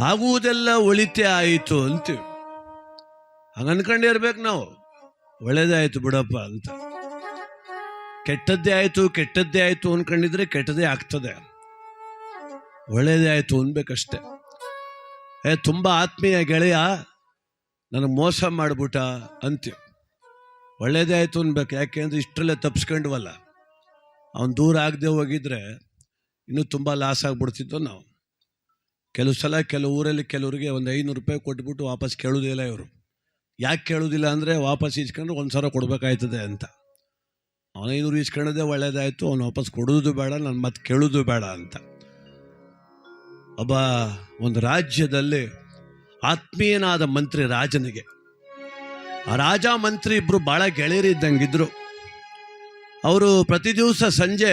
ಆಗುವುದೆಲ್ಲ ಒಳಿತೆ ಆಯಿತು ಅಂತೀವಿ. ಹಂಗ ಅನ್ಕೊಂಡೇ ಇರ್ಬೇಕು ನಾವು. ಒಳ್ಳೇದಾಯ್ತು ಬಿಡಪ್ಪ ಅಂತ. ಕೆಟ್ಟದ್ದೇ ಆಯಿತು ಕೆಟ್ಟದ್ದೇ ಆಯಿತು ಅನ್ಕೊಂಡಿದ್ರೆ ಕೆಟ್ಟದೇ ಆಗ್ತದೆ. ಒಳ್ಳೇದೇ ಆಯಿತು ಅನ್ಬೇಕಷ್ಟೆ. ಏ, ತುಂಬ ಆತ್ಮೀಯ ಗೆಳೆಯ, ನನಗೆ ಮೋಸ ಮಾಡ್ಬಿಟ್ಟ ಅಂತೀವಿ. ಒಳ್ಳೇದೇ ಆಯಿತು ಅನ್ಬೇಕು ಯಾಕೆಂದ್ರೆ ಇಷ್ಟರಲ್ಲೇ ತಪ್ಸ್ಕೊಂಡ್ವಲ್ಲ. ಅವನು ದೂರ ಆಗದೆ ಹೋಗಿದ್ರೆ ಇನ್ನೂ ತುಂಬ ಲಾಸ್ ಆಗ್ಬಿಡ್ತಿದ್ದೋ ನಾವು. ಕೆಲವು ಸಲ ಕೆಲವು ಊರಲ್ಲಿ ಕೆಲವರಿಗೆ ಒಂದು ಐನೂರು ರೂಪಾಯಿ ಕೊಟ್ಬಿಟ್ಟು ವಾಪಸ್ ಕೇಳೋದಿಲ್ಲ ಇವರು. ಯಾಕೆ ಕೇಳೋದಿಲ್ಲ ಅಂದರೆ ವಾಪಸ್ ಇಸ್ಕೊಂಡ್ರೆ ಒಂದು ಸಾವಿರ ಕೊಡಬೇಕಾಯ್ತದೆ ಅಂತ. ಅವನು ಐನೂರು ಇಸ್ಕೊಳ್ಳೋದೇ ಒಳ್ಳೇದಾಯಿತು, ಅವನು ವಾಪಸ್ ಕೊಡೋದು ಬೇಡ, ನಾನು ಮತ್ತೆ ಕೇಳೋದು ಬೇಡ ಅಂತ. ಒಬ್ಬ ಒಂದು ರಾಜ್ಯದಲ್ಲಿ ಆತ್ಮೀಯನಾದ ಮಂತ್ರಿ ರಾಜನಿಗೆ. ಆ ರಾಜ ಮಂತ್ರಿ ಇಬ್ಬರು ಭಾಳ ಗೆಳೆಯರಿದ್ದಂಗಿದ್ರು ಅವರು ಪ್ರತಿ ದಿವಸ ಸಂಜೆ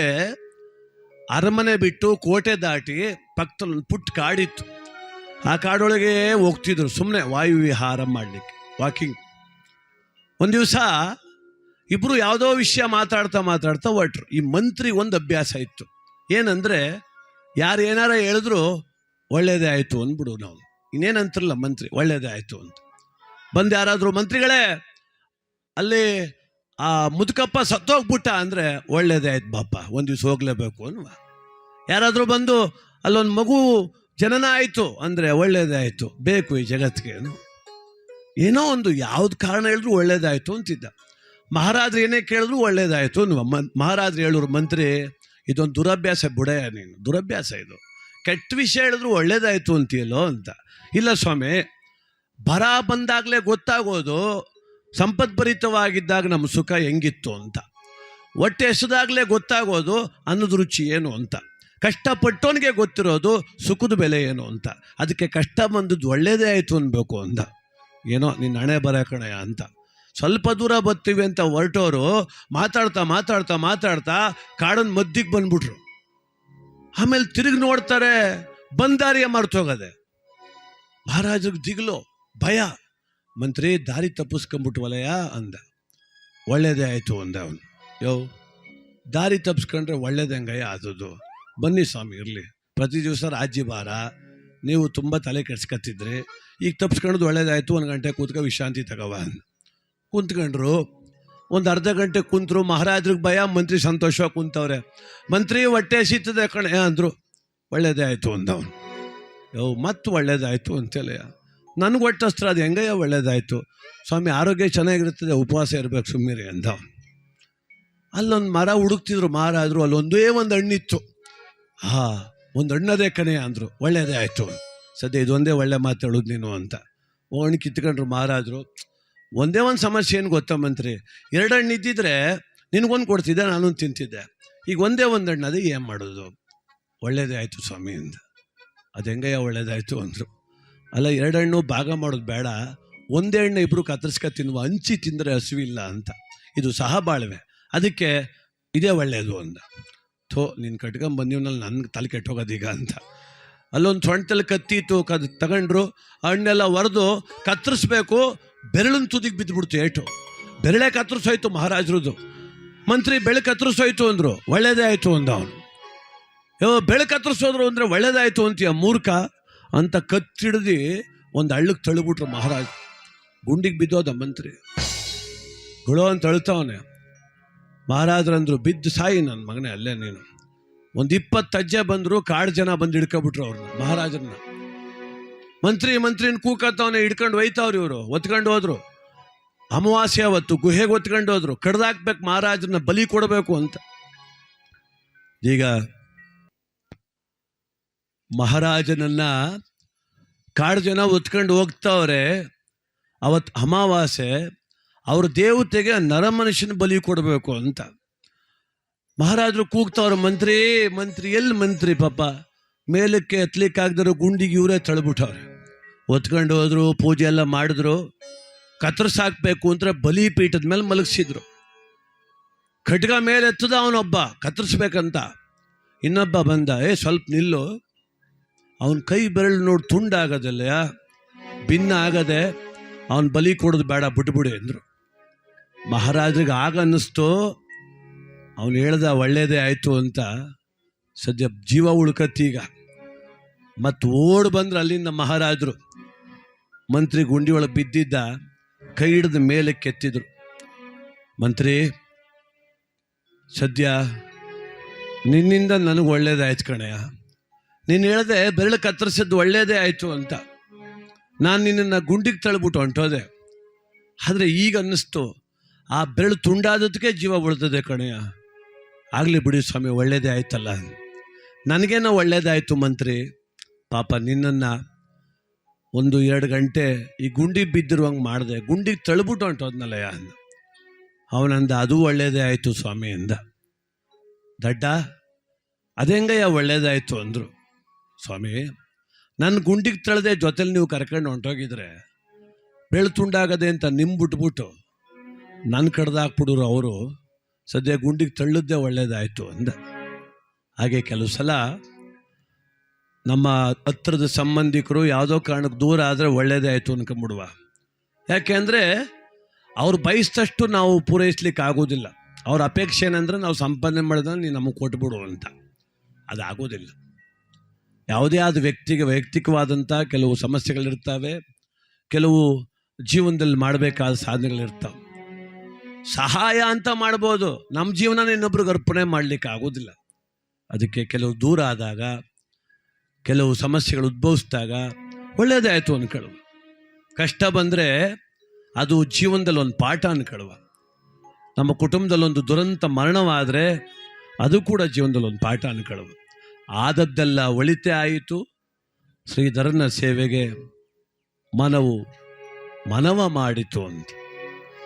ಅರಮನೆ ಬಿಟ್ಟು ಕೋಟೆ ದಾಟಿ ಪಕ್ಕದಲ್ಲಿ ಪುಟ್ಟ ಕಾಡಿತ್ತು. ಆ ಕಾಡೊಳಗೆ ಹೋಗ್ತಿದ್ರು ಸುಮ್ಮನೆ ವಾಯು ವಿಹಾರ ಮಾಡಲಿಕ್ಕೆ ವಾಕಿಂಗ್ ಒಂದು ದಿವಸ ಇಬ್ಬರು ಯಾವುದೋ ವಿಷಯ ಮಾತಾಡ್ತಾ ಮಾತಾಡ್ತಾ ಹೊಟ್ರು ಈ ಮಂತ್ರಿ ಒಂದು ಅಭ್ಯಾಸ ಇತ್ತು. ಏನಂದರೆ ಯಾರು ಏನಾರ ಹೇಳಿದ್ರು ಒಳ್ಳೇದೇ ಆಯಿತು ಅಂದ್ಬಿಡು ನಾವು. ಇನ್ನೇನಂತಿರಲ್ಲ ಮಂತ್ರಿ, ಒಳ್ಳೇದೇ ಆಯಿತು ಅಂತ. ಬಂದು ಯಾರಾದರೂ ಮಂತ್ರಿಗಳೇ, ಅಲ್ಲಿ ಆ ಮುದುಕಪ್ಪ ಸತ್ತೋಗ್ಬಿಟ್ಟ ಅಂದರೆ ಒಳ್ಳೇದೇ ಆಯ್ತು ಬಾಪ ಒಂದು ದಿವ್ಸ ಹೋಗ್ಲೇಬೇಕು ಅನ್ವ. ಯಾರಾದರೂ ಬಂದು ಅಲ್ಲೊಂದು ಮಗು ಜನನ ಆಯಿತು ಅಂದರೆ ಒಳ್ಳೇದೇ ಬೇಕು ಈ ಜಗತ್ತಿಗೆ ಏನೋ ಒಂದು ಯಾವ್ದು ಕಾರಣ ಹೇಳಿದ್ರು ಒಳ್ಳೇದಾಯಿತು ಅಂತಿದ್ದ. ಮಹಾರಾಜರು ಏನೇ ಕೇಳಿದ್ರು ಒಳ್ಳೇದಾಯಿತು ಮಹಾರಾಜರು ಹೇಳೋರು, ಮಂತ್ರಿ, ಇದೊಂದು ದುರಭ್ಯಾಸ ಬುಡೆಯ ನೀನು, ದುರಭ್ಯಾಸ ಇದು. ಕೆಟ್ಟ ವಿಷಯ ಹೇಳಿದ್ರು ಒಳ್ಳೇದಾಯಿತು ಅಂತೀಯಲ್ಲೋ ಅಂತ. ಇಲ್ಲ ಸ್ವಾಮಿ, ಬರ ಬಂದಾಗಲೇ ಗೊತ್ತಾಗೋದು ಸಂಪದ್ಭರಿತವಾಗಿದ್ದಾಗ ನಮ್ಮ ಸುಖ ಹೆಂಗಿತ್ತು ಅಂತ. ಹೊಟ್ಟೆ ಎಸೆದಾಗಲೇ ಗೊತ್ತಾಗೋದು ಅನ್ನದ ರುಚಿ ಏನು ಅಂತ. ಕಷ್ಟಪಟ್ಟವನಿಗೆ ಗೊತ್ತಿರೋದು ಸುಖದ ಬೆಲೆ ಏನು ಅಂತ. ಅದಕ್ಕೆ ಕಷ್ಟ ಬಂದದ್ದು ಒಳ್ಳೆಯದೇ ಆಯಿತು ಅನ್ಬೇಕು ಅಂತ ಏನೋ ನಿನ್ನ ಹಣೆ ಬರ ಕಣಯ ಅಂತ. ಸ್ವಲ್ಪ ದೂರ ಬರ್ತೀವಿ ಅಂತ ಹೊರಟೋರು ಮಾತಾಡ್ತಾ ಮಾತಾಡ್ತಾ ಮಾತಾಡ್ತಾ ಕಾಡನ್ ಮದ್ದಿಗೆ ಬಂದ್ಬಿಟ್ರು. ಆಮೇಲೆ ತಿರುಗಿ ನೋಡ್ತಾರೆ ಬಂದಾರಿಯ ಮರ್ತೋಗದೆ ಮಹಾರಾಜರಿಗೆ ದಿಗ್ಲು ಭಯ. ಮಂತ್ರಿ, ದಾರಿ ತಪ್ಪಿಸ್ಕೊಂಬಿಟ್ವಲಯ ಅಂದ. ಒಳ್ಳೇದೇ ಆಯಿತು ಅಂದ ಅವನು. ಯೋ, ದಾರಿ ತಪ್ಪಿಸ್ಕೊಂಡ್ರೆ ಒಳ್ಳೇದು ಹಂಗಯ್ಯ? ಆದದ್ದು. ಬನ್ನಿ ಸ್ವಾಮಿ, ಇರಲಿ. ಪ್ರತಿ ದಿವಸ ರಾಜ್ಯ ಭಾರ. ನೀವು ತುಂಬ ತಲೆ ಕೆಡ್ಸ್ಕತ್ತಿದ್ರಿ. ಈಗ ತಪ್ಪಿಸ್ಕೊಂಡು ಒಳ್ಳೇದಾಯ್ತು ಒಂದು ಗಂಟೆ ಕೂತ್ಕೊ ವಿಶ್ರಾಂತಿ ತಗವ ಕುಂತ್ಕೊಂಡ್ರು. ಒಂದು ಅರ್ಧ ಗಂಟೆ ಕುಂತರು. ಮಹಾರಾಜ್ರಿಗೆ ಭಯ, ಮಂತ್ರಿ ಸಂತೋಷವಾಗಿ ಕುಂತವ್ರೆ. ಮಂತ್ರಿ, ಹೊಟ್ಟೆ ಹಸಿತದೆ ಕಣೆ ಅಂದರು. ಒಳ್ಳೇದೇ ಆಯಿತು ಅಂದವನು ಯೋ ಮತ್ತೆ ಒಳ್ಳೇದಾಯಿತು ಅಂತೇಳಿ ನನಗೆ ಹೊಟ್ಟೆ ಹಸ್ತ್ರ ಅದು ಹೆಂಗಯ್ಯ ಒಳ್ಳೇದಾಯಿತು. ಸ್ವಾಮಿ, ಆರೋಗ್ಯ ಚೆನ್ನಾಗಿರುತ್ತದೆ, ಉಪವಾಸ ಇರಬೇಕು ಸುಮ್ಮನೆ ಅಂದ ಅಲ್ಲೊಂದು ಮರ ಹುಡುಕ್ತಿದ್ರು ಮಾರಾದರು ಅಲ್ಲೊಂದೇ ಒಂದು ಹಣ್ಣಿತ್ತು. ಹಾ, ಒಂದು ಹಣ್ಣದೇ ಕಣೆ ಅಂದರು. ಒಳ್ಳೆಯದೇ ಆಯಿತು. ಸದ್ಯ ಇದೊಂದೇ ಒಳ್ಳೆ ಮಾತಾಡೋದು ನೀನು ಅಂತ. ಹಣ್ಣು ಕಿತ್ಕೊಂಡ್ರು ಮಾರಾದರು ಒಂದೇ ಒಂದು ಸಮಸ್ಯೆ ಏನು ಗೊತ್ತಾ ಮಂತ್ರಿ? ಎರಡು ಹಣ್ಣು ಇದ್ದಿದ್ರೆ ನಿನಗೊಂದು ಕೊಡ್ತಿದ್ದೆ, ನಾನೊಂದು ತಿಂತಿದ್ದೆ. ಈಗ ಒಂದೇ ಒಂದು ಹಣ್ಣು, ಅದೇ ಏನು ಮಾಡೋದು? ಒಳ್ಳೇದೇ ಆಯಿತು ಸ್ವಾಮಿ ಅಂತ ಅದು ಹೆಂಗಯ್ಯ ಒಳ್ಳೇದಾಯಿತು ಅಂದರು. ಅಲ್ಲ ಎರಡು ಭಾಗ ಮಾಡೋದು ಬೇಡ. ಒಂದೇ ಹಣ್ಣು ಇಬ್ಬರು ಕತ್ತರಿಸ್ಕ ತಿನ್ನುವ ಹಂಚಿ ತಿಂದರೆ ಹಸುವಿಲ್ಲ ಅಂತ. ಇದು ಸಹ ಬಾಳ್ವೆ. ಅದಕ್ಕೆ ಇದೇ ಒಳ್ಳೆಯದು ಅಂದ. ಥೋ, ನೀನು ಕಟ್ಕೊಂಡ್ ನನಗೆ ನನ್ಗೆ ತಲೆ ಕೆಟ್ಟೋಗೋದೀಗ ಅಂತ. ಅಲ್ಲೊಂದು ಸೊಂಟಲ್ಲಿ ಕತ್ತಿತ್ತು ಕದ್ ತಗೊಂಡ್ರು. ಹಣ್ಣೆಲ್ಲ ಒರೆದು ಕತ್ತರಿಸ್ಬೇಕು, ಬೆರಳಿನ ತುದಿಗೆ ಬಿದ್ದುಬಿಡ್ತು ಏಟು. ಬೆರಳೆ ಕತ್ತರಿಸೋಯ್ತು ಮಹಾರಾಜರದು ಮಂತ್ರಿ ಬೆಳೆ ಕತ್ತರಿಸೋಯ್ತು ಅಂದರು. ಒಳ್ಳೇದೇ ಆಯಿತು ಅಂದ ಅವನು. ಯೋ ಬೆಳೆ ಕತ್ತರಿಸೋದ್ರು ಅಂದರೆ ಒಳ್ಳೇದಾಯಿತು ಅಂತೀಯ, ಮೂರ್ಖ? ಅಂತ ಕತ್ತಿಡ್ದು ಒಂದು ಹಳ್ಳಕ್ಕೆ ತಳ್ಳಿಬಿಟ್ರು ಮಹಾರಾಜ್. ಗುಂಡಿಗೆ ಬಿದ್ದೋದ ಮಂತ್ರಿ. ಗುಳೋ ಅಂತ ಅಳ್ತಾವನೆ. ಮಹಾರಾಜರಂದ್ರು ಬಿದ್ದು ಸಾಯಿ ನನ್ನ ಮಗನೇ, ಅಲ್ಲೇ ನೀನು. ಒಂದು ಇಪ್ಪತ್ತು ಅಜ್ಜೆ ಬಂದರು, ಕಾಡು ಜನ ಬಂದು ಹಿಡ್ಕೊಬಿಟ್ರು ಅವ್ರನ್ನ ಮಹಾರಾಜರನ್ನ ಮಂತ್ರಿ, ಮಂತ್ರಿನ ಕೂಕತ್ತವನೆ, ಹಿಡ್ಕೊಂಡು ಒಯ್ತಾವ್ರಿ ಇವರು, ಒತ್ಕೊಂಡು ಹೋದ್ರು. ಅಮಾವಾಸ್ಯ ಅವತ್ತು ಗುಹೆಗೆ ಒತ್ಕೊಂಡು ಹೋದ್ರು, ಕಡ್ದಾಕ್ಬೇಕು ಮಹಾರಾಜರನ್ನ ಬಲಿ ಕೊಡಬೇಕು ಅಂತ. ಈಗ ಮಹಾರಾಜನನ್ನ ಕಾಡು ಜನ ಒತ್ಕೊಂಡು ಹೋಗ್ತಾವ್ರೆ. ಅವತ್ತು ಅಮಾವಾಸ್ಯೆ, ಅವ್ರ ದೇವತೆಗೆ ನರಮನುಷ್ಯನ ಬಲಿ ಕೊಡಬೇಕು ಅಂತ. ಮಹಾರಾಜರು ಕೂಗ್ತಾವ್ರ, ಮಂತ್ರಿ ಮಂತ್ರಿ ಎಲ್ಲಿ ಮಂತ್ರಿ ಪಾಪ? ಮೇಲಕ್ಕೆ ಎತ್ತಲಿಕ್ಕಾಗ್ದಿರೋ ಗುಂಡಿಗೆ ಇವರೇ ತಳ್ಬಿಟ್ಟವ್ರೆ. ಒತ್ಕೊಂಡು ಹೋದ್ರು, ಪೂಜೆ ಎಲ್ಲ ಮಾಡಿದ್ರು. ಕತ್ತರಿಸಾಕ್ಬೇಕು ಅಂತ ಬಲಿ ಪೀಠದ ಮೇಲೆ ಮಲಗಿಸಿದ್ರು. ಖಡ್ಗ ಮೇಲೆ ಎತ್ತದ ಅವನೊಬ್ಬ ಕತ್ತರಿಸ್ಬೇಕಂತ ಇನ್ನೊಬ್ಬ ಬಂದ, ಏ, ಸ್ವಲ್ಪ ನಿಲ್ಲು. ಅವನ ಕೈ ಬೆರಳು ನೋಡಿ ತುಂಡಾಗದಲ್ಲ ಭಿನ್ನ ಆಗದೆ ಅವನ ಬಲಿ ಕೊಡೋದು ಬೇಡ ಬಿಟ್ಬಿಡಿ ಅಂದರು ಮಹಾರಾಜರಿಗೆ ಆಗ ಅನ್ನಿಸ್ತು, ಅವನು ಹೇಳ್ದ ಒಳ್ಳೇದೇ ಆಯಿತು ಅಂತ. ಸದ್ಯ ಜೀವ ಉಳ್ಕತ್ತೀಗ ಮತ್ತು ಓಡ್ ಬಂದ್ರೆ ಅಲ್ಲಿಂದ ಮಹಾರಾಜರು. ಮಂತ್ರಿ ಗುಂಡಿ ಒಳಗೆ ಬಿದ್ದಿದ್ದ ಕೈ ಹಿಡಿದ ಮೇಲೆ ಕೆತ್ತಿದ್ರು ಮಂತ್ರಿ, ಸದ್ಯ ನಿನ್ನಿಂದ ನನಗೆ ಒಳ್ಳೇದಾಯ್ತು ಕಣಯ್ಯ ನೀನು ಹೇಳ್ದೆ ಬೆರಳು ಕತ್ತರಿಸಿದ್ದು ಒಳ್ಳೇದೇ ಆಯಿತು ಅಂತ. ನಾನು ನಿನ್ನನ್ನು ಗುಂಡಿಗೆ ತಳ್ಬಿಟ್ಟು ಹೊಂಟೋದೆ. ಆದರೆ ಈಗ ಅನ್ನಿಸ್ತು, ಆ ಬೆರಳು ತುಂಡಾದದಕ್ಕೆ ಜೀವ ಉಳ್ತದೆ ಕಣಯ್ಯ ಆಗಲಿ ಬಿಡಿ ಸ್ವಾಮಿ, ಒಳ್ಳೇದೇ ಆಯ್ತಲ್ಲ. ನನಗೇನೋ ಒಳ್ಳೇದಾಯಿತು ಮಂತ್ರಿ. ಪಾಪ ನಿನ್ನನ್ನು ಒಂದು ಎರಡು ಗಂಟೆ ಈ ಗುಂಡಿ ಬಿದ್ದಿರುವಂಗೆ ಮಾಡಿದೆ. ಗುಂಡಿಗೆ ತಳ್ಬಿಟ್ಟು ಹೊಂಟೋದ್ನಲ್ಲಯ್ಯ ಅವನಂದ, ಅದು ಒಳ್ಳೇದೇ ಆಯಿತು ಸ್ವಾಮಿ ಅಂದ. ದಡ್ಡ, ಅದೆಂಗಯ್ಯ ಒಳ್ಳೇದಾಯಿತು ಅಂದರು. ಸ್ವಾಮಿ ನನ್ನ ಗುಂಡಿಗೆ ತಳದೆ ಜೊತೆಲಿ ನೀವು ಕರ್ಕೊಂಡು ಹೊಂಟೋಗಿದ್ರೆ ಬೆಳ್ತುಂಡಾಗದೆ ಅಂತ ನಿಮ್ಮ ಬಿಟ್ಬಿಟ್ಟು ನನ್ನ ಕಡ್ದಾಕ್ಬಿಡೋರು ಅವರು, ಸದ್ಯ ಗುಂಡಿಗೆ ತಳ್ಳದ್ದೇ ಒಳ್ಳೇದಾಯಿತು ಅಂದ. ಹಾಗೆ ಕೆಲವು ಸಲ ನಮ್ಮ ಹತ್ರದ ಸಂಬಂಧಿಕರು ಯಾವುದೋ ಕಾರಣಕ್ಕೆ ದೂರ ಆದರೆ ಒಳ್ಳೇದೇ ಆಯಿತು ಅನ್ಕೊಂಬಿಡುವ ಯಾಕೆಂದರೆ ಅವ್ರು ಬಯಸಿದಷ್ಟು ನಾವು ಪೂರೈಸ್ಲಿಕ್ಕೆ ಆಗೋದಿಲ್ಲ. ಅವ್ರ ಅಪೇಕ್ಷೆ ಏನಂದ್ರೆ ನಾವು ಸಂಪಾದನೆ ಮಾಡಿದ್ರೆ ನೀನು ನಮಗೆ ಕೊಟ್ಬಿಡು ಅಂತ. ಅದಾಗೋದಿಲ್ಲ. ಯಾವುದೇ ಆದ ವ್ಯಕ್ತಿಗೆ ವೈಯಕ್ತಿಕವಾದಂಥ ಕೆಲವು ಸಮಸ್ಯೆಗಳಿರ್ತವೆ, ಕೆಲವು ಜೀವನದಲ್ಲಿ ಮಾಡಬೇಕಾದ ಸಾಧನೆಗಳಿರ್ತಾವೆ. ಸಹಾಯ ಅಂತ ಮಾಡ್ಬೋದು, ನಮ್ಮ ಜೀವನ ಇನ್ನೊಬ್ರಿಗೆ ಅರ್ಪಣೆ ಮಾಡಲಿಕ್ಕೆ ಆಗೋದಿಲ್ಲ. ಅದಕ್ಕೆ ಕೆಲವು ದೂರ ಆದಾಗ, ಕೆಲವು ಸಮಸ್ಯೆಗಳು ಉದ್ಭವಿಸಿದಾಗ ಒಳ್ಳೆಯದಾಯಿತು ಅನ್ಕೊಳ್ಳುವ. ಕಷ್ಟ ಬಂದರೆ ಅದು ಜೀವನದಲ್ಲಿ ಒಂದು ಪಾಠ ಅನ್ಕೊಳ್ಳುವ. ನಮ್ಮ ಕುಟುಂಬದಲ್ಲಿ ಒಂದು ದುರಂತ ಮರಣವಾದರೆ ಅದು ಕೂಡ ಜೀವನದಲ್ಲಿ ಒಂದು ಪಾಠ ಅನ್ಕೊಳ್ಳುವ. ಆದದ್ದೆಲ್ಲ ಒಳಿತೆ ಆಯಿತು. ಶ್ರೀಧರನ ಸೇವೆಗೆ ಮನವು ಮನವ ಮಾಡಿತು ಅಂತ.